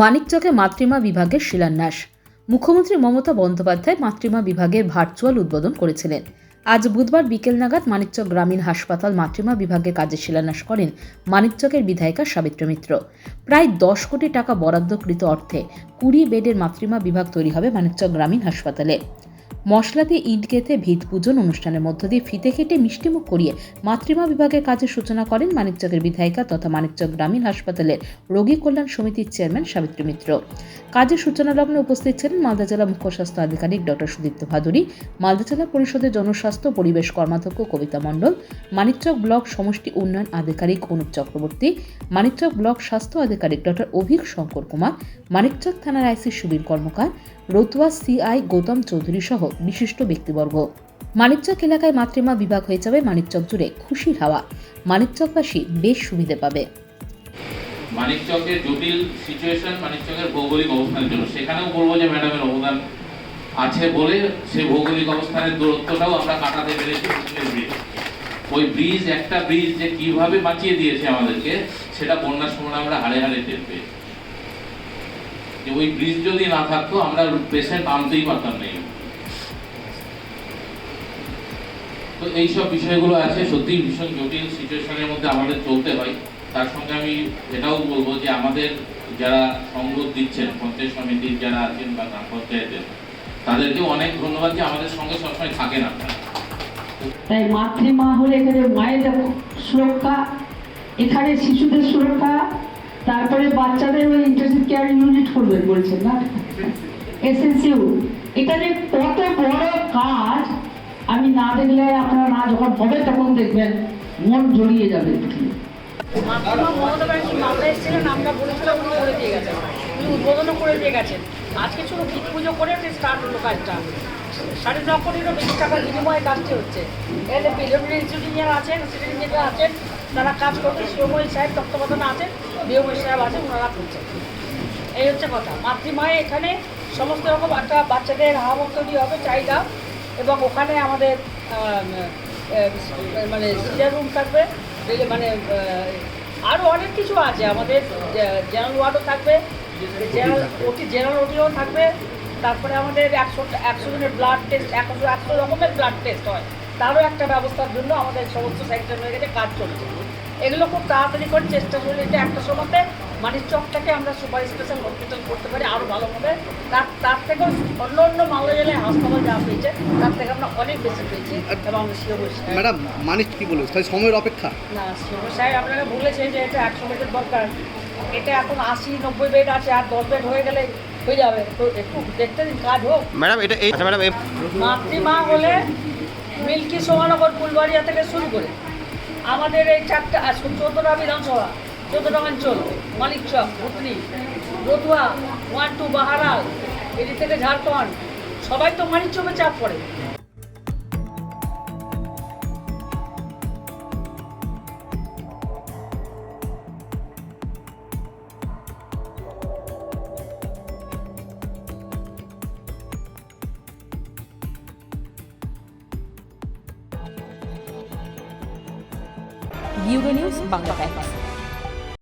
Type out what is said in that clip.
মানিকচকে মাতৃমা বিভাগের শিলান্যাস। মুখ্যমন্ত্রী মমতা বন্দ্যোপাধ্যায় মাতৃমা বিভাগের ভার্চুয়াল উদ্বোধন করেছিলেন। আজ বুধবার বিকেল নাগাদ মানিকচক গ্রামীণ হাসপাতাল মাতৃমা বিভাগের কাজে শিলান্যাস করেন মানিকচকের বিধায়িকা সাবিত্রী মিত্র। প্রায় দশ কোটি টাকা বরাদ্দকৃত অর্থে কুড়ি বেডের মাতৃমা বিভাগ তৈরি হবে মানিকচক গ্রামীণ হাসপাতালে। মশলা দিয়ে ইট গেঁথে ভিত পূজন অনুষ্ঠানের মধ্য দিয়ে ফিতে কেটে মিষ্টিমুখ করিয়ে মাতৃমা বিভাগের কাজের সূচনা করেন মানিকচকের বিধায়িকা তথা মানিকচক গ্রামীণ হাসপাতালের রোগী কল্যাণ সমিতির চেয়ারম্যান সাবিত্রী মিত্র। কাজের সূচনা লগ্নে উপস্থিত ছিলেন মালদা জেলা মুখ্য স্বাস্থ্য আধিকারিক ডক্টর সুদীপ্ত ভাদুরী, মালদা জেলা পরিষদের জনস্বাস্থ্য পরিবেশ কর্মাধ্যক্ষ কবিতা মণ্ডল, মানিকচক ব্লক সমষ্টি উন্নয়ন আধিকারিক অনুপ চক্রবর্তী, মানিকচক ব্লক স্বাস্থ্য আধিকারিক ডক্টর অভিক শঙ্কর কুমার, মানিকচক থানার আইসি সুবীর কর্মকার, রতুয়া সিআই গৌতম চৌধুরী সহ বিশিষ্ট ব্যক্তিবর্গ। মানিকচক এলাকায় মাতৃমা বিভাগ হয়ে যাবে মানিকচক জুড়ে খুশির হাওয়া। মানিকচকবাসী বেশ সুবিধে পাবে। মানিকচকের জটিল সিচুয়েশন মানিকচকের ভৌগোলিক অবস্থানের জন্য। সেখানেও বলব যে ম্যাডামের অবদান আছে বলে সেই ভৌগোলিক অবস্থানের দূরত্বটাও আমরা কাটাতে পেরেছি ওই ব্রিজ একটা ব্রিজ যে কীভাবে বাঁচিয়ে দিয়েছে আমাদেরকে, সেটা বন্যার সময় আমরা হাড়ে হাড়ে টের পেয়েছি। ওই ব্রিজ যদি না থাকতো, আমরা পেশেন্ট আনতেই পারতাম না তো এইসব বিষয়গুলো আছে, সত্যিই ভীষণ জটিল সিচুয়েশনের মধ্যে আমাদের চলতে হয়। তার সঙ্গে আমি এটাও বলব যে আমাদের যারা সংযোগ দিচ্ছেন, পঞ্চায়েত সমিতির যারা আছেন বা গ্রাম পঞ্চায়েতের, তাদেরকে অনেক ধন্যবাদ যে আমাদের সঙ্গে সবসময় থাকেন আপনারা। তাই মাতৃমা হলে এখানে মায়ের সুরক্ষা, এখানে শিশুদের সুরক্ষা, তারপরে বাচ্চাদের ওই ইন্টারসিভ কেয়ার ইউনিট করবেন বলছেন না? এসএনসিউ যে কত বড় কাজ আমি না দেখলে আপনারা না যখন হবে, তখন দেখবেন মন জড়িয়ে যাবে। পুজো করে সাড়ে ন কোটিরও বেশি আছেন তারা কাজ সাহেব আছেন সাহেব আছেন করছেন। এই হচ্ছে কথা। মাতৃমায়ে এখানে সমস্ত রকম একটা বাচ্চাদের হাওয়া হবে, চাহিদা। এবং ওখানে আমাদের মানে সিজার রুম থাকবে মানে আরও অনেক কিছু আছে আমাদের জেনারেল ওয়ার্ডও থাকবে জেনারেল ওটি জেনারেল ওটিও থাকবে, তারপরে আমাদের একশো একশো জনের ব্লাড টেস্ট একশো একশো রকমের ব্লাড টেস্ট হয়। তারও একটা ব্যবস্থার জন্য আমাদের সমস্ত সেক্টর হয়ে গেছে, কাজ চলছে। এগুলো খুব তাড়াতাড়ি করে চেষ্টা করলে এটা একটা সময়তে মানির চকটাকে আমরা সুপার স্পেশাল হসপিটাল করতে পারি। আরও ভালোভাবে তার তার থেকেও অন্য অন্য মালদা জেলায় হাসপাতাল যা পেয়েছে তার থেকে আমরা অনেক বেশি পেয়েছি এবং ম্যাডাম মানিক কি বলবে তাই সময়ের অপেক্ষা। না শিওর। সাহেব আপনাকে বলেছে যে এটা একশো বেডের দরকার। এটা এখন আশি নব্বই বেড আছে আর দশ বেড হয়ে গেলে হয়ে যাবে। তো একটু দেখতে দিন কাজ হোক। ম্যাডাম এটা এই আচ্ছা ম্যাডাম মাতৃমা হলে মিল্কি সোমানগর ফুলবাড়িয়া থেকে শুরু করে আমাদের এই চারটা চোদ্দটা বিধানসভা? চোদ্দটা অঞ্চল মানিকচক ভুতনি রতুয়া, ওয়ান টু বাহারাল, এদিক থেকে ঝাড়খণ্ড, সবাই তো মানিকচকে চাপ পড়ে। Bureau news Bangla Times